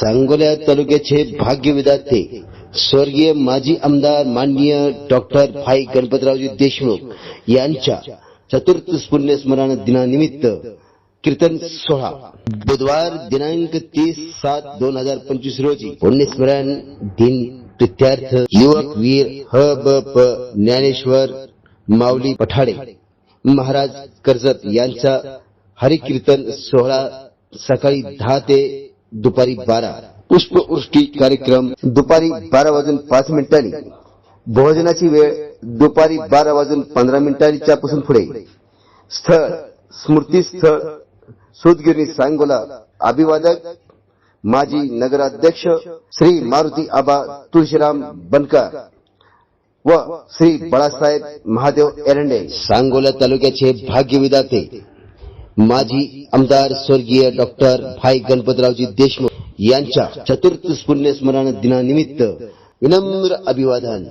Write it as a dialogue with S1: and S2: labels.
S1: सांगोल्या तालुक्याचे भाग्य भाग्यविधाते स्वर्गीय माजी आमदार माननीय डॉक्टर भाई गणपतरावजी देशमुख यांच्या चतुर्थ पुण्यस्मरण दिनानिमित्त कीर्तन सोहळा. बुधवार दिनांक तीस सात दोन हजार पंचवीस रोजी पुण्यस्मरण दिन प्रित्यार्थ युवक वीर ह ब प ज्ञानेश्वर माऊली पठाडे महाराज कर्जत यांचा हरिकीर्तन सोहळा सकाळी दहा ते दुपारी बारा. पुष्पवृष्टी कार्यक्रम दुपारी बारा वाजून पाच मिनिटांनी. भोजनाची वेळ दुपारी बारा वाजून पंधरा मिनिटांच्या पासून पुढे. स्थळ स्मृती स्थळ सुदगिरणी सांगोला अभिवादक माजी नगराध्यक्ष श्री मारुती आबा तुळशीराम बनकर व श्री बाळासाहेब महादेव एरंडे. सांगोला तालुक्याचे भाग्यविधाते माजी आमदार स्वर्गीय डॉक्टर भाई गणपतरावजी देशमुख यांच्या चतुर्थ पुण्यस्मरण दिनानिमित्त विनम्र अभिवादन.